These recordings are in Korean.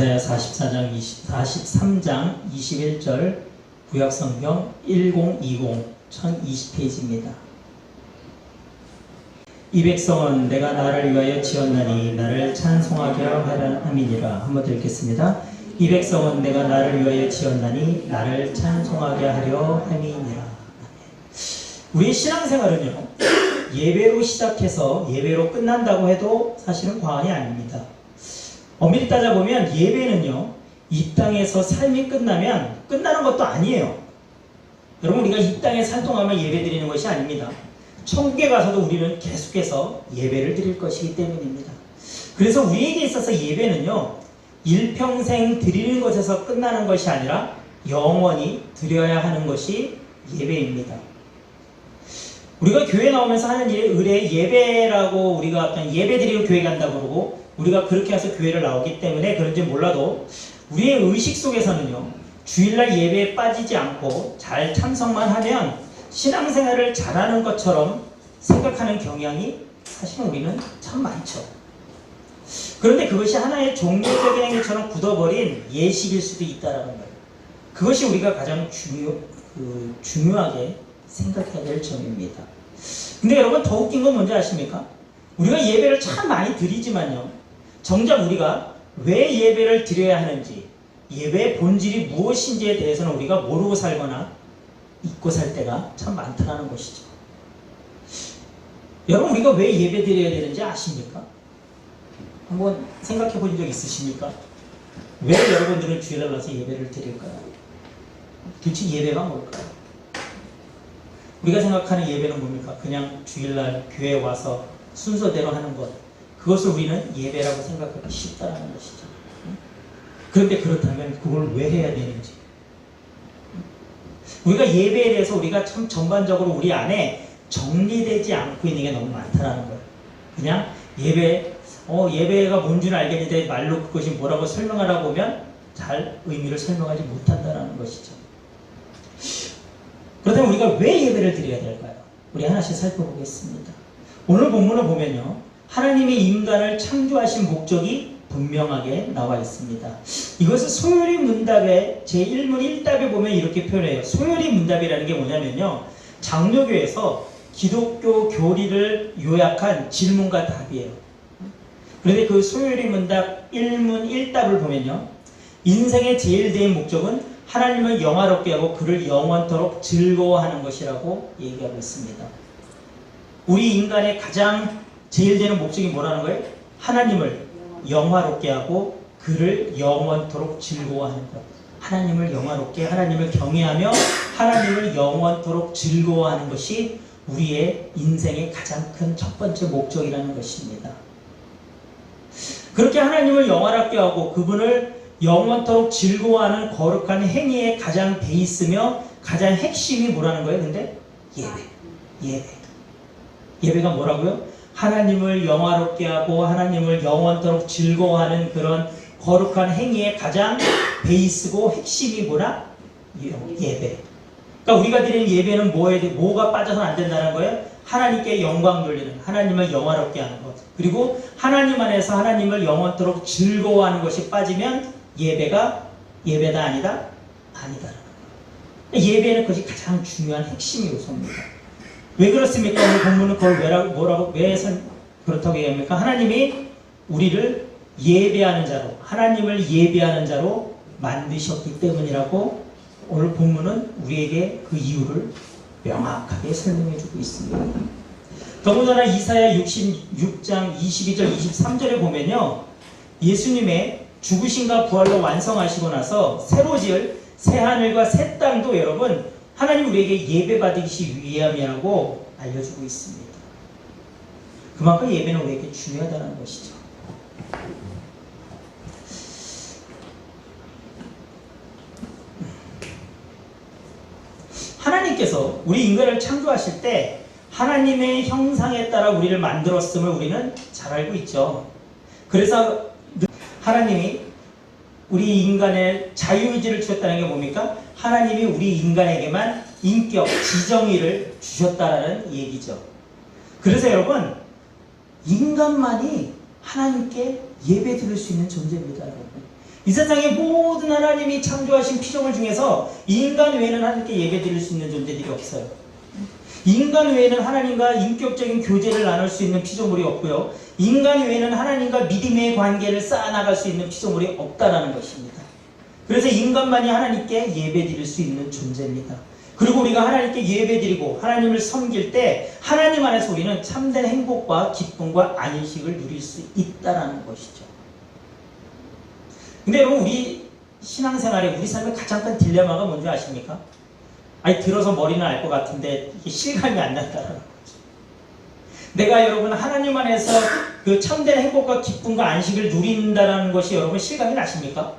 이사야 44장 20, 43장 21절 구약성경 1020 1020페이지입니다. 이 백성은 내가 나를 위하여 지었나니 나를 찬송하게 하라 함이니라. 한번 더 읽겠습니다. 이 백성은 내가 나를 위하여 지었나니 나를 찬송하게 하려 함이니라. 우리의 신앙생활은요. 예배로 시작해서 예배로 끝난다고 해도 사실은 과언이 아닙니다. 엄밀히 따져보면 예배는요, 이 땅에서 삶이 끝나면 끝나는 것도 아니에요. 여러분, 우리가 이 땅에 살동하면 예배 드리는 것이 아닙니다. 천국에 가서도 우리는 계속해서 예배를 드릴 것이기 때문입니다. 그래서 우리에게 있어서 예배는요, 일평생 드리는 것에서 끝나는 것이 아니라 영원히 드려야 하는 것이 예배입니다. 우리가 교회 나오면서 하는 일에 의뢰 예배라고 우리가 어떤 예배 드리러 교회 간다고 그러고 우리가 그렇게 해서 교회를 나오기 때문에 그런지 몰라도 우리의 의식 속에서는요 주일날 예배에 빠지지 않고 잘 참석만 하면 신앙생활을 잘하는 것처럼 생각하는 경향이 사실 우리는 참 많죠. 그런데 그것이 하나의 종교적인 행위처럼 굳어버린 예식일 수도 있다라는 거예요. 그것이 우리가 가장 중요, 그 중요하게 생각해야 될 점입니다. 근데 여러분 더 웃긴 건 뭔지 아십니까? 우리가 예배를 참 많이 드리지만요. 정작 우리가 왜 예배를 드려야 하는지, 예배의 본질이 무엇인지에 대해서는 우리가 모르고 살거나 잊고 살 때가 참 많다는 것이죠. 여러분 우리가 왜 예배 드려야 되는지 아십니까? 한번 생각해 본적 있으십니까? 왜 여러분들은 주일날 와서 예배를 드릴까요? 도대체 예배가 뭘까요? 우리가 생각하는 예배는 뭡니까? 그냥 주일날 교회 와서 순서대로 하는 것. 그것을 우리는 예배라고 생각하기 쉽다는 것이죠. 그런데 그렇다면 그걸 왜 해야 되는지. 우리가 예배에 대해서 우리가 참 전반적으로 우리 안에 정리되지 않고 있는 게 너무 많다는 거예요. 그냥 예배, 어, 예배가 뭔지는 알겠는데 말로 그것이 뭐라고 설명하라 보면 잘 의미를 설명하지 못한다는 것이죠. 그렇다면 우리가 왜 예배를 드려야 될까요? 우리 하나씩 살펴보겠습니다. 오늘 본문을 보면요. 하나님이 인간을 창조하신 목적이 분명하게 나와 있습니다. 이것을 소요리 문답의 제1문 1답에 보면 이렇게 표현해요. 소요리 문답이라는 게 뭐냐면요. 장로교에서 기독교 교리를 요약한 질문과 답이에요. 그런데 그 소요리 문답 1문 1답을 보면요. 인생의 제일 대인 목적은 하나님을 영화롭게 하고 그를 영원토록 즐거워하는 것이라고 얘기하고 있습니다. 우리 인간의 가장 제일 되는 목적이 뭐라는 거예요? 하나님을 영화롭게 하고 그를 영원토록 즐거워하는 것. 하나님을 영화롭게 하나님을 경외하며 하나님을 영원토록 즐거워하는 것이 우리의 인생의 가장 큰 첫 번째 목적이라는 것입니다. 그렇게 하나님을 영화롭게 하고 그분을 영원토록 즐거워하는 거룩한 행위의 가장 베이스며 가장 핵심이 뭐라는 거예요? 근데 예배. 예배. 예배가 뭐라고요? 하나님을 영화롭게 하고 하나님을 영원토록 즐거워하는 그런 거룩한 행위의 가장 베이스고 핵심이 뭐라? 예배. 그러니까 우리가 드리는 예배는 뭐에 뭐가 빠져서는 안 된다는 거예요? 하나님께 영광 돌리는 하나님을 영화롭게 하는 것. 그리고 하나님 안에서 하나님을 영원토록 즐거워하는 것이 빠지면 예배가 예배다 아니다? 아니다. 예배는 그것이 가장 중요한 핵심 요소입니다. 왜 그렇습니까? 오늘 본문은 그걸 왜라고, 뭐라고, 왜 선, 그렇다고 얘기합니까? 하나님이 우리를 예배하는 자로, 하나님을 예배하는 자로 만드셨기 때문이라고 오늘 본문은 우리에게 그 이유를 명확하게 설명해 주고 있습니다. 더군다나 이사야 66장 22절 23절에 보면요. 예수님의 죽으신가 부활로 완성하시고 나서 새로 지을 새 하늘과 새 땅도 여러분 하나님 우리에게 예배 받으시 위함이라고 알려주고 있습니다. 그만큼 예배는 우리에게 중요하다는 것이죠. 하나님께서 우리 인간을 창조하실 때 하나님의 형상에 따라 우리를 만들었음을 우리는 잘 알고 있죠. 그래서 하나님이 우리 인간의 자유의지를 주셨다는 게 뭡니까? 하나님이 우리 인간에게만 인격, 지정의를 주셨다는 얘기죠. 그래서 여러분, 인간만이 하나님께 예배 드릴 수 있는 존재입니다, 여러분. 이 세상의 모든 하나님이 창조하신 피조물 중에서 인간 외에는 하나님께 예배 드릴 수 있는 존재들이 없어요. 인간 외에는 하나님과 인격적인 교제를 나눌 수 있는 피조물이 없고요. 인간 외에는 하나님과 믿음의 관계를 쌓아나갈 수 있는 피조물이 없다라는 것입니다. 그래서 인간만이 하나님께 예배 드릴 수 있는 존재입니다. 그리고 우리가 하나님께 예배 드리고 하나님을 섬길 때 하나님 안에서 우리는 참된 행복과 기쁨과 안식을 누릴 수 있다라는 것이죠. 근데 여러분 우리 신앙생활에 우리 삶의 가장 큰 딜레마가 뭔지 아십니까? 아니 들어서 머리는 알 것 같은데 실감이 안 난다는. 내가 여러분 하나님 안에서 그 참된 행복과 기쁨과 안식을 누린다라는 것이 여러분 실감이 나십니까?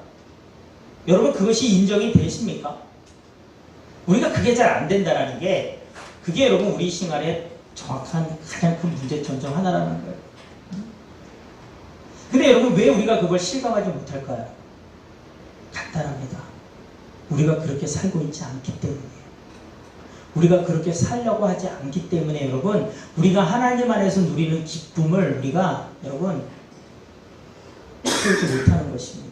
여러분 그것이 인정이 되십니까? 우리가 그게 잘 안 된다라는 게 그게 여러분 우리 생활의 정확한 가장 큰 문제점 중 하나라는 거예요. 근데 여러분 왜 우리가 그걸 실감하지 못할까요? 간단합니다. 우리가 그렇게 살고 있지 않기 때문이에요. 우리가 그렇게 살려고 하지 않기 때문에 여러분 우리가 하나님 안에서 누리는 기쁨을 우리가 여러분 키우지 못하는 것입니다.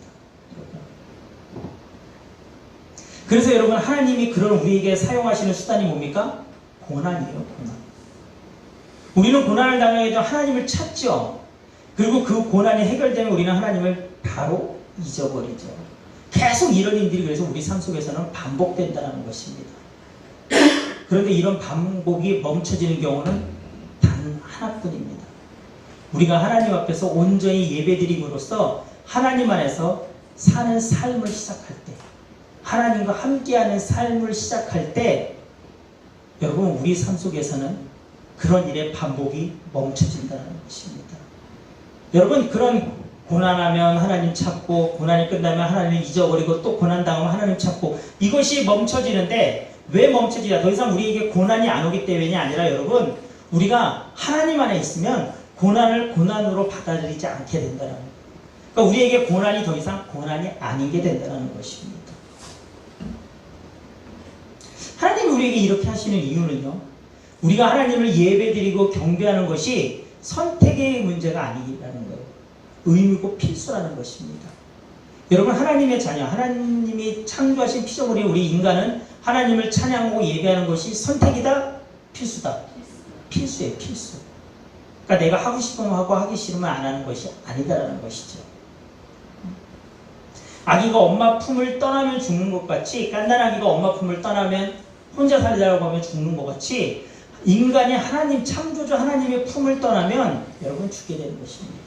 그래서 여러분 하나님이 그런 우리에게 사용하시는 수단이 뭡니까? 고난이에요, 고난. 우리는 고난을 당하게도 하나님을 찾죠. 그리고 그 고난이 해결되면 우리는 하나님을 바로 잊어버리죠. 계속 이런 일들이 그래서 우리 삶 속에서는 반복된다는 것입니다. 그런데 이런 반복이 멈춰지는 경우는 단 하나뿐입니다. 우리가 하나님 앞에서 온전히 예배드림으로써 하나님 안에서 사는 삶을 시작할 때, 하나님과 함께하는 삶을 시작할 때, 여러분 우리 삶 속에서는 그런 일의 반복이 멈춰진다는 것입니다. 여러분 그런 고난하면 하나님 찾고 고난이 끝나면 하나님 잊어버리고 또 고난 당하면 하나님 찾고 이것이 멈춰지는데 왜 멈춰지냐 더 이상 우리에게 고난이 안 오기 때문이 아니라 여러분 우리가 하나님 안에 있으면 고난을 고난으로 받아들이지 않게 된다는 거예요. 그러니까 우리에게 고난이 더 이상 고난이 아니게 된다는 것입니다. 하나님이 우리에게 이렇게 하시는 이유는요. 우리가 하나님을 예배드리고 경배하는 것이 선택의 문제가 아니라는 거예요. 의무고 필수라는 것입니다. 여러분 하나님의 자녀, 하나님이 창조하신 피조물인 우리 인간은 하나님을 찬양하고 예배하는 것이 선택이다, 필수다. 필수예요, 필수. 그러니까 내가 하고 싶으면 하고 하기 싫으면 안 하는 것이 아니다라는 것이죠. 아기가 엄마 품을 떠나면 죽는 것 같이 깐난 아기가 엄마 품을 떠나면 혼자 살자고 하면 죽는 것 같이 인간이 하나님 창조주 하나님의 품을 떠나면 여러분 죽게 되는 것입니다.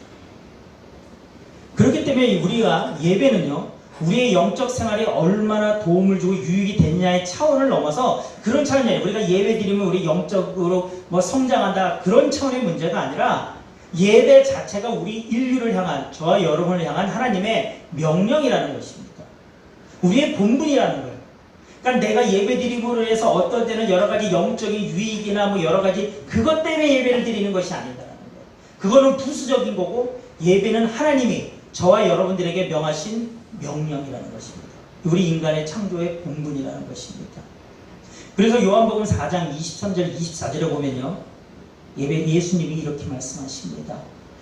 그렇기 때문에 우리가 예배는요, 우리의 영적 생활에 얼마나 도움을 주고 유익이 됐냐의 차원을 넘어서 그런 차원이 아니에요. 우리가 예배 드리면 우리 영적으로 뭐 성장한다 그런 차원의 문제가 아니라 예배 자체가 우리 인류를 향한 저와 여러분을 향한 하나님의 명령이라는 것입니다. 우리의 본분이라는 거예요. 그러니까 내가 예배 드리고 해서 어떤 때는 여러 가지 영적인 유익이나 뭐 여러 가지 그것 때문에 예배를 드리는 것이 아니다라는 거예요. 그거는 부수적인 거고 예배는 하나님이 저와 여러분들에게 명하신 명령이라는 것입니다. 우리 인간의 창조의 본분이라는 것입니다. 그래서 요한복음 4장 23절 24절에 보면요. 예배 예수님이 이렇게 말씀하십니다.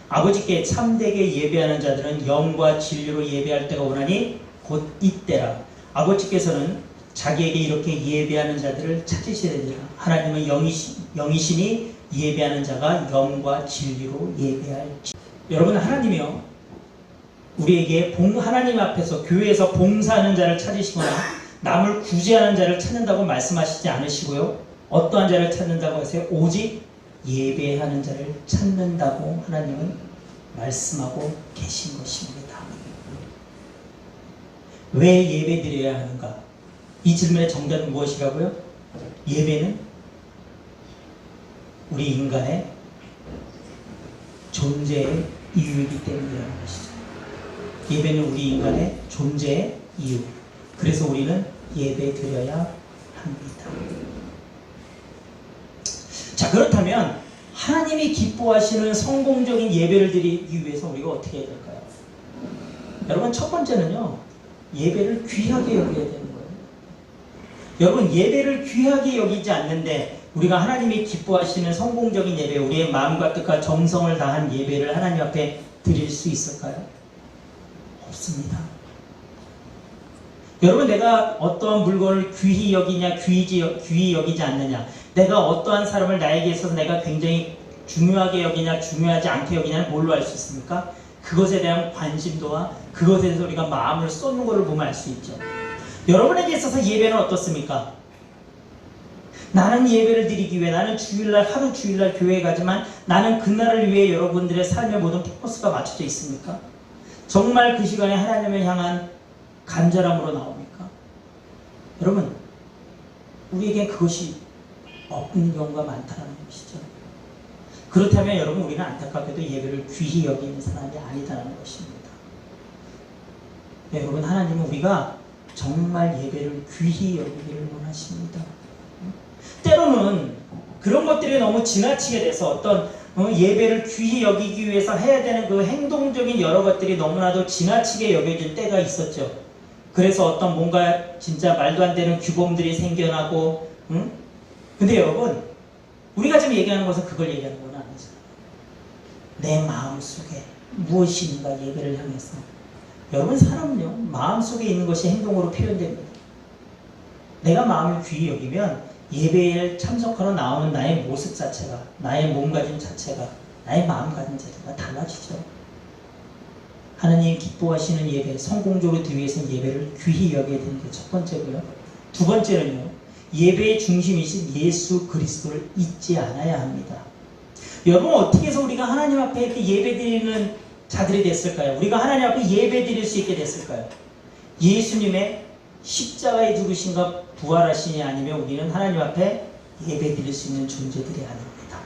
아버지께 참되게 예배하는 자들은 영과 진리로 예배할 때가 오나니 곧 이때라. 아버지께서는 자기에게 이렇게 예배하는 자들을 찾으셔야 되리라. 하나님은 영이시, 영이시니 예배하는 자가 영과 진리로 예배할지. 여러분 하나님이요. 우리에게 봉 하나님 앞에서 교회에서 봉사하는 자를 찾으시거나 남을 구제하는 자를 찾는다고 말씀하시지 않으시고요. 어떠한 자를 찾는다고 하세요? 오직 예배하는 자를 찾는다고 하나님은 말씀하고 계신 것입니다. 왜 예배 드려야 하는가? 이 질문의 정답은 무엇이라고요? 예배는 우리 인간의 존재의 이유이기 때문이라는 것이죠. 예배는 우리 인간의 존재의 이유. 그래서 우리는 예배 드려야 합니다. 자, 그렇다면 하나님이 기뻐하시는 성공적인 예배를 드리기 위해서 우리가 어떻게 해야 될까요? 여러분, 첫 번째는요, 예배를 귀하게 여겨야 되는 거예요. 여러분, 예배를 귀하게 여기지 않는데 우리가 하나님이 기뻐하시는 성공적인 예배, 우리의 마음과 뜻과 정성을 다한 예배를 하나님 앞에 드릴 수 있을까요? 없습니다. 여러분 내가 어떠한 물건을 귀히 여기냐 귀히, 여- 귀히 여기지 않느냐 내가 어떠한 사람을 나에게 있어서 내가 굉장히 중요하게 여기냐 중요하지 않게 여기냐는 뭘로 알 수 있습니까? 그것에 대한 관심도와 그것에 대해서 우리가 마음을 쏟는 것을 보면 알 수 있죠. 여러분에게 있어서 예배는 어떻습니까? 나는 예배를 드리기 위해 나는 주일날 하루 주일날 교회에 가지만 나는 그날을 위해 여러분들의 삶의 모든 포커스가 맞춰져 있습니까? 정말 그 시간에 하나님을 향한 간절함으로 나옵니까? 여러분 우리에겐 그것이 없는 경우가 많다는 것이죠. 그렇다면 여러분 우리는 안타깝게도 예배를 귀히 여기는 사람이 아니다라는 것입니다. 네, 여러분 하나님은 우리가 정말 예배를 귀히 여기기를 원하십니다. 때로는 그런 것들이 너무 지나치게 돼서 어떤 어, 예배를 귀히 여기기 위해서 해야 되는 그 행동적인 여러 것들이 너무나도 지나치게 여겨질 때가 있었죠. 그래서 어떤 뭔가 진짜 말도 안 되는 규범들이 생겨나고, 응? 근데 여러분, 우리가 지금 얘기하는 것은 그걸 얘기하는 건 아니잖아요. 내 마음 속에 무엇이 있는가 예배를 향해서. 여러분, 사람은요, 마음 속에 있는 것이 행동으로 표현됩니다. 내가 마음을 귀히 여기면 예배에 참석하러 나오는 나의 모습 자체가, 나의 몸가짐 자체가, 나의 마음가짐 자체가 달라지죠. 하나님 기뻐하시는 예배, 성공적으로 드리기 위해서는 예배를 귀히 여겨야 되는 게 첫 번째고요. 두 번째는요, 예배의 중심이신 예수 그리스도를 잊지 않아야 합니다. 여러분, 어떻게 해서 우리가 하나님 앞에 이렇게 예배 드리는 자들이 됐을까요? 우리가 하나님 앞에 예배 드릴 수 있게 됐을까요? 예수님의 십자가에 죽으신가 부활하시니 아니면 우리는 하나님 앞에 예배 드릴 수 있는 존재들이 아닙니다.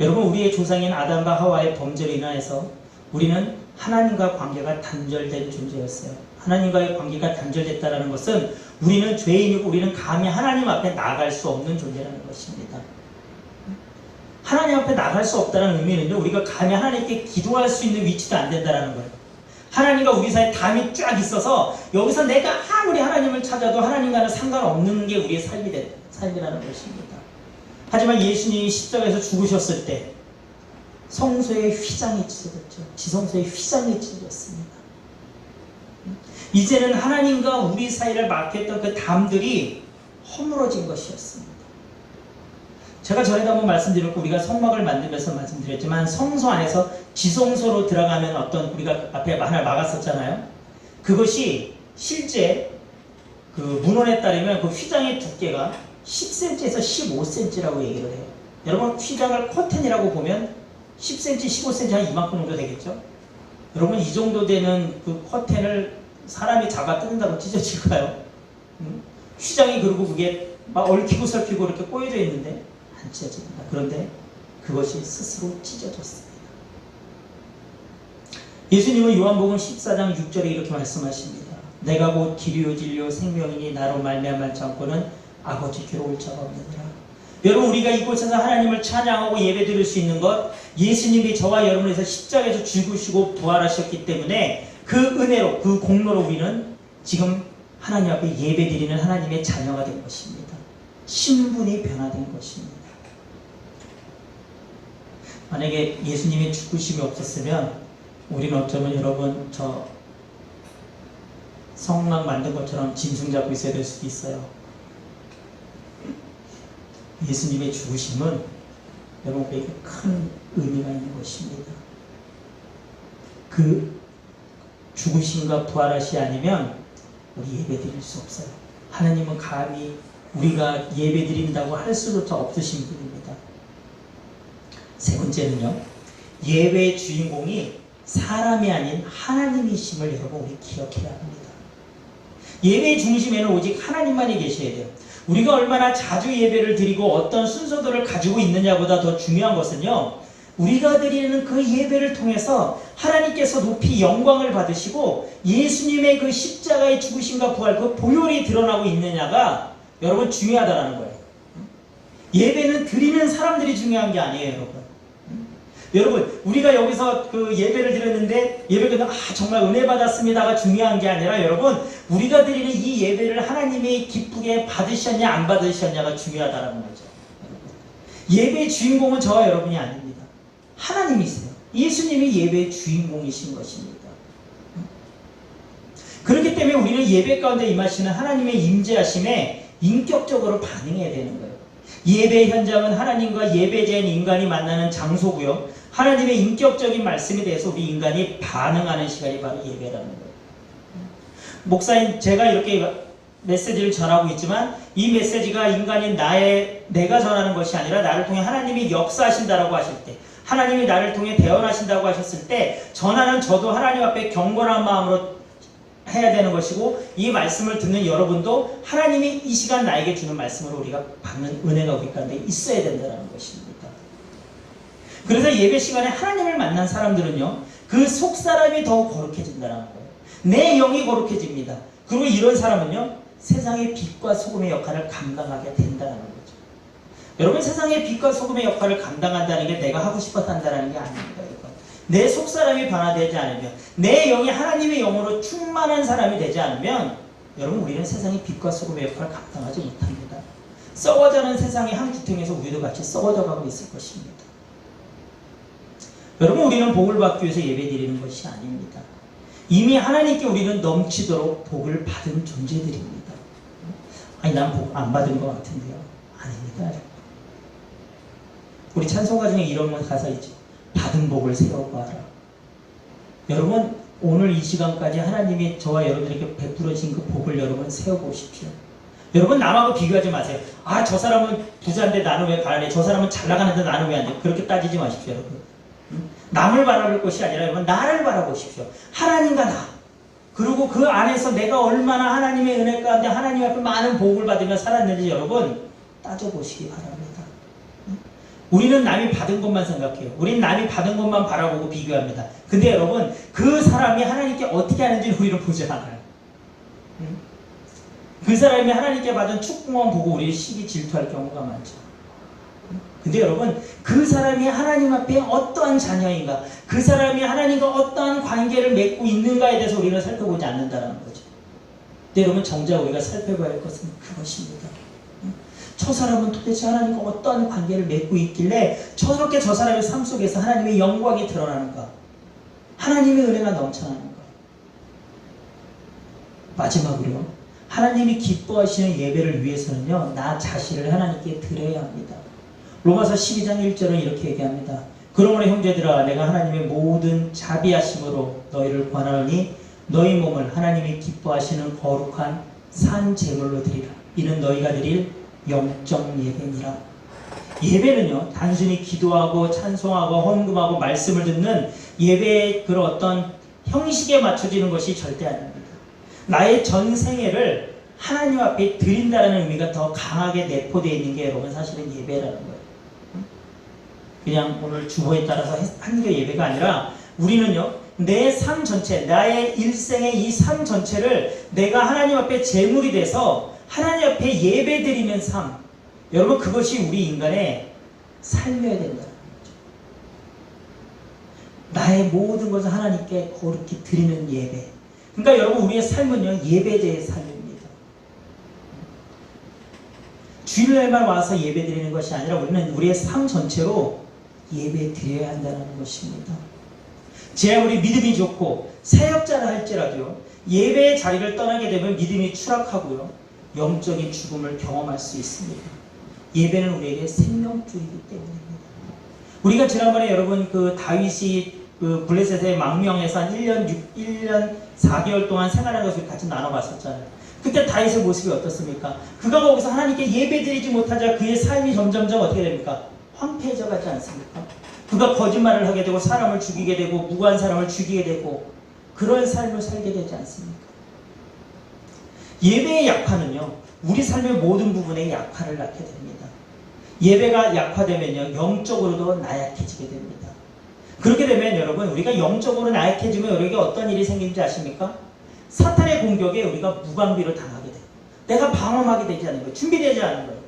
여러분 우리의 조상인 아담과 하와의 범죄로 인하여서 우리는 하나님과 관계가 단절된 존재였어요. 하나님과의 관계가 단절됐다는 것은 우리는 죄인이고 우리는 감히 하나님 앞에 나갈 수 없는 존재라는 것입니다. 하나님 앞에 나갈 수 없다는 의미는요, 우리가 감히 하나님께 기도할 수 있는 위치도 안 된다는 거예요. 하나님과 우리 사이에 담이 쫙 있어서 여기서 내가 아무리 하나님을 찾아도 하나님과는 상관없는 게 우리의 삶이 된, 삶이라는 것입니다. 하지만 예수님이 십자가에서 죽으셨을 때 성소에 휘장이 찢어졌죠. 지성소에 휘장이 찢어졌습니다. 이제는 하나님과 우리 사이를 막혔던 그 담들이 허물어진 것이었습니다. 제가 전에도 한번 말씀드렸고 우리가 성막을 만들면서 말씀드렸지만 성소 안에서 지성소로 들어가면 어떤 우리가 앞에 하나 막았었잖아요. 그것이 실제 그 문헌에 따르면 그 휘장의 두께가 10cm에서 15cm라고 얘기를 해요. 여러분 휘장을 커튼이라고 보면 10cm, 15cm 한 이만큼 정도 되겠죠? 여러분 이 정도 되는 그 커튼을 사람이 잡아 뜯는다고 찢어질까요? 음? 휘장이 그리고 그게 막 얽히고 설키고 이렇게 꼬여져 있는데 안 찢어집니다. 그런데 그것이 스스로 찢어졌습니다. 예수님은 요한복음 14장 6절에 이렇게 말씀하십니다. 내가 곧 길이요 진리요 생명이니 나로 말미암지 않고는 아버지께로 올 자가 없느니라. 여러분 우리가 이곳에서 하나님을 찬양하고 예배드릴 수 있는 것 예수님이 저와 여러분을 위해서 십자가에서 죽으시고 부활하셨기 때문에 그 은혜로 그 공로로 우리는 지금 하나님 앞에 예배드리는 하나님의 자녀가 된 것입니다. 신분이 변화된 것입니다. 만약에 예수님의 죽으심이 없었으면 우리는 어쩌면 여러분 저 성막 만든 것처럼 짐승 잡고 있어야 될 수도 있어요. 예수님의 죽으심은 여러분에게 큰 의미가 있는 것입니다. 그 죽으심과 부활하시 아니면 우리 예배 드릴 수 없어요. 하나님은 감히 우리가 예배 드린다고 할 수조차 없으신 분입니다. 세 번째는요. 예배의 주인공이 사람이 아닌 하나님이심을 여러분 우리 기억해야 합니다. 예배의 중심에는 오직 하나님만이 계셔야 돼요. 우리가 얼마나 자주 예배를 드리고 어떤 순서들을 가지고 있느냐보다 더 중요한 것은요. 우리가 드리는 그 예배를 통해서 하나님께서 높이 영광을 받으시고 예수님의 그 십자가의 죽으심과 부활 그 보혈이 드러나고 있느냐가 여러분 중요하다라는 거예요. 예배는 드리는 사람들이 중요한 게 아니에요, 여러분. 여러분, 우리가 여기서 그 예배를 드렸는데 예배 끝나고 아 정말 은혜 받았습니다가 중요한 게 아니라 여러분 우리가 드리는 이 예배를 하나님이 기쁘게 받으셨냐 안 받으셨냐가 중요하다라는 거죠. 예배의 주인공은 저와 여러분이 아닙니다. 하나님이세요. 예수님이 예배의 주인공이신 것입니다. 그렇기 때문에 우리는 예배 가운데 임하시는 하나님의 임재하심에 인격적으로 반응해야 되는 거예요. 예배 현장은 하나님과 예배자인 인간이 만나는 장소고요. 하나님의 인격적인 말씀에 대해서 우리 인간이 반응하는 시간이 바로 예배라는 거예요. 목사님, 제가 이렇게 메시지를 전하고 있지만 이 메시지가 인간인 나의 내가 전하는 것이 아니라 나를 통해 하나님이 역사하신다라고 하실 때 하나님이 나를 통해 대언하신다고 하셨을 때 전하는 저도 하나님 앞에 경건한 마음으로 해야 되는 것이고 이 말씀을 듣는 여러분도 하나님이 이 시간 나에게 주는 말씀으로 우리가 받는 은혜가 우리 가운데 있어야 된다는 것입니다. 그래서 예배 시간에 하나님을 만난 사람들은요 그 속 사람이 더욱 거룩해진다는 거예요. 내 영이 거룩해집니다. 그리고 이런 사람은요 세상의 빛과 소금의 역할을 감당하게 된다는 거죠. 여러분 세상의 빛과 소금의 역할을 감당한다는 게 내가 하고 싶어서 한다는 게 아닙니다. 내 속사람이 변화되지 않으면 내 영이 하나님의 영으로 충만한 사람이 되지 않으면 여러분 우리는 세상의 빛과 소금의 역할을 감당하지 못합니다. 썩어져는 세상의 한 구탱에서 우리도 같이 썩어져 가고 있을 것입니다. 여러분 우리는 복을 받기 위해서 예배드리는 것이 아닙니다. 이미 하나님께 우리는 넘치도록 복을 받은 존재들입니다. 아니 난 복 안 받은 것 같은데요. 아닙니다. 우리 찬송가 중에 이런 건 가사 있죠. 받은 복을 세워봐라. 여러분 오늘 이 시간까지 하나님이 저와 여러분에게 베풀어 주신 그 복을 여러분 세워보십시오. 여러분 남하고 비교하지 마세요. 아 저 사람은 부자인데 나는 왜 가난해? 저 사람은 잘 나가는데 나는 왜 안 돼? 그렇게 따지지 마십시오, 여러분. 응? 남을 바라볼 것이 아니라 여러분 나를 바라보십시오. 하나님과 나. 그리고 그 안에서 내가 얼마나 하나님의 은혜 가운데 하나님 앞에 많은 복을 받으며 살았는지 여러분 따져보시기 바랍니다. 우리는 남이 받은 것만 생각해요. 우리는 남이 받은 것만 바라보고 비교합니다. 근데 여러분 그 사람이 하나님께 어떻게 하는지 우리는 보지 않아요. 그 사람이 하나님께 받은 축복만 보고 우리 시기 질투할 경우가 많죠. 근데 여러분 그 사람이 하나님 앞에 어떠한 자녀인가 그 사람이 하나님과 어떠한 관계를 맺고 있는가에 대해서 우리는 살펴보지 않는다는 거죠. 근데 여러분 정작 우리가 살펴봐야 할 것은 그것입니다. 저 사람은 도대체 하나님과 어떠한 관계를 맺고 있길래 저렇게 저 사람의 삶 속에서 하나님의 영광이 드러나는가? 하나님의 은혜가 넘쳐나는가? 마지막으로요. 하나님이 기뻐하시는 예배를 위해서는요. 나 자신을 하나님께 드려야 합니다. 로마서 12장 1절은 이렇게 얘기합니다. 그러므로 형제들아 내가 하나님의 모든 자비하심으로 너희를 권하노니 너희 몸을 하나님이 기뻐하시는 거룩한 산 제물로 드리라. 이는 너희가 드릴 영적 예배니라. 예배는요, 단순히 기도하고 찬송하고 헌금하고 말씀을 듣는 예배의 그런 어떤 형식에 맞춰지는 것이 절대 아닙니다. 나의 전 생애를 하나님 앞에 드린다는 의미가 더 강하게 내포되어 있는 게 여러분 사실은 예배라는 거예요. 그냥 오늘 주보에 따라서 하는 게 예배가 아니라 우리는요, 내 삶 전체, 나의 일생의 이 삶 전체를 내가 하나님 앞에 제물이 돼서 하나님 앞에 예배 드리는 삶. 여러분, 그것이 우리 인간의 삶이어야 된다는 거죠. 나의 모든 것을 하나님께 거룩히 드리는 예배. 그러니까 여러분, 우리의 삶은요, 예배제의 삶입니다. 주일날만 와서 예배 드리는 것이 아니라 우리는 우리의 삶 전체로 예배 드려야 한다는 것입니다. 제 아무리 믿음이 좋고 사역자라 할지라도요, 예배의 자리를 떠나게 되면 믿음이 추락하고요, 영적인 죽음을 경험할 수 있습니다. 예배는 우리에게 생명줄이기 때문입니다. 우리가 지난번에 여러분 그 다윗이 그 블레셋의 망명에서 한 1년 6, 1년 4개월 동안 생활하는 것을 같이 나눠봤었잖아요. 그때 다윗의 모습이 어떻습니까? 그가 거기서 하나님께 예배드리지 못하자 그의 삶이 점점점 어떻게 됩니까? 황폐해져 가지 않습니까? 그가 거짓말을 하게 되고 사람을 죽이게 되고 무고한 사람을 죽이게 되고 그런 삶을 살게 되지 않습니까? 예배의 약화는요, 우리 삶의 모든 부분에 약화를 낳게 됩니다. 예배가 약화되면요, 영적으로도 나약해지게 됩니다. 그렇게 되면 여러분, 우리가 영적으로 나약해지면 우리에게 어떤 일이 생기는지 아십니까? 사탄의 공격에 우리가 무방비로 당하게 돼요. 내가 방어하게 되지 않는 거예요. 준비되지 않은 거예요.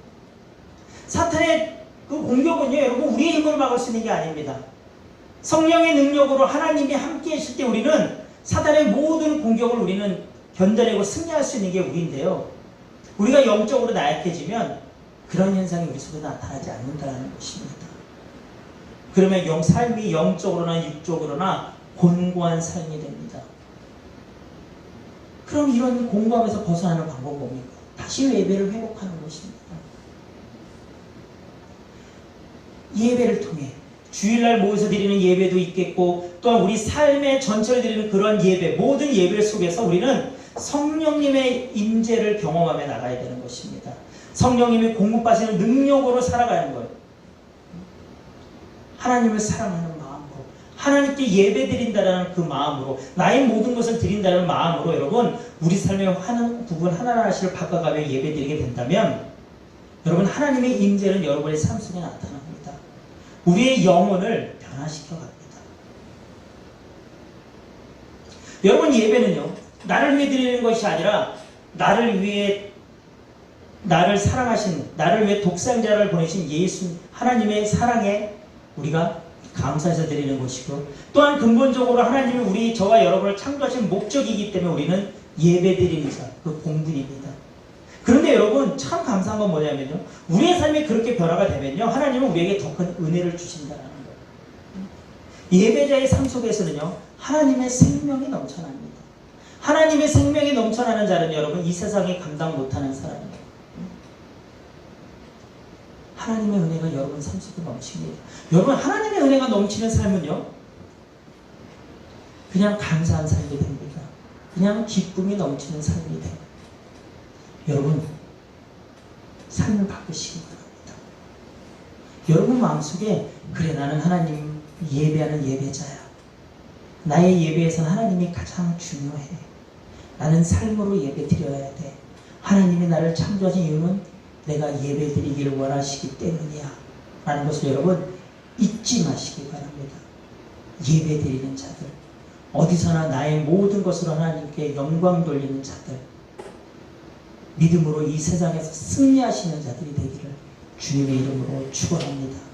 사탄의 그 공격은요, 여러분, 우리의 힘을 막을 수 있는 게 아닙니다. 성령의 능력으로 하나님이 함께 하실 때 우리는 사단의 모든 공격을 우리는 견뎌내고 승리할 수 있는 게 우리인데요. 우리가 영적으로 나약해지면 그런 현상이 우리 속에 나타나지 않는다는 것입니다. 그러면 영, 삶이 영적으로나 육적으로나 곤고한 삶이 됩니다. 그럼 이런 공부하면서 벗어나는 방법은 뭡니까? 다시 예배를 회복하는 것입니다. 예배를 통해 주일날 모여서 드리는 예배도 있겠고 또한 우리 삶의 전체를 드리는 그런 예배 모든 예배 속에서 우리는 성령님의 임재를 경험하며 나가야 되는 것입니다. 성령님이 공급하시는 능력으로 살아가는 것. 하나님을 사랑하는 마음으로 하나님께 예배 드린다라는 그 마음으로 나의 모든 것을 드린다는 마음으로 여러분 우리 삶의 하는 부분 하나하나씩을 바꿔가며 예배 드리게 된다면 여러분 하나님의 임재는 여러분의 삶 속에 나타납니다. 우리의 영혼을 변화시켜 갑니다. 여러분 예배는요 나를 위해 드리는 것이 아니라 나를 위해 나를 사랑하신 나를 위해 독생자를 보내신 예수 하나님의 사랑에 우리가 감사해서 드리는 것이고 또한 근본적으로 하나님이 우리 저와 여러분을 창조하신 목적이기 때문에 우리는 예배 드리는 자, 그 공분입니다. 그런데 여러분 참 감사한 건 뭐냐면요. 우리의 삶이 그렇게 변화가 되면요. 하나님은 우리에게 더 큰 은혜를 주신다는 거예요. 예배자의 삶 속에서는요. 하나님의 생명이 넘쳐납니다. 하나님의 생명이 넘쳐나는 자는 여러분 이 세상에 감당 못하는 사람이에요. 하나님의 은혜가 여러분 삶 속에 넘칩니다. 여러분 하나님의 은혜가 넘치는 삶은요. 그냥 감사한 삶이 됩니다. 그냥 기쁨이 넘치는 삶이 돼요. 여러분 삶을 바꾸시기 바랍니다. 여러분 마음속에 그래 나는 하나님 예배하는 예배자야. 나의 예배에서는 하나님이 가장 중요해. 나는 삶으로 예배 드려야 돼. 하나님이 나를 창조하신 이유는 내가 예배 드리기를 원하시기 때문이야. 라는 것을 여러분 잊지 마시기 바랍니다. 예배 드리는 자들. 어디서나 나의 모든 것으로 하나님께 영광 돌리는 자들. 믿음으로 이 세상에서 승리하시는 자들이 되기를 주님의 이름으로 축원합니다.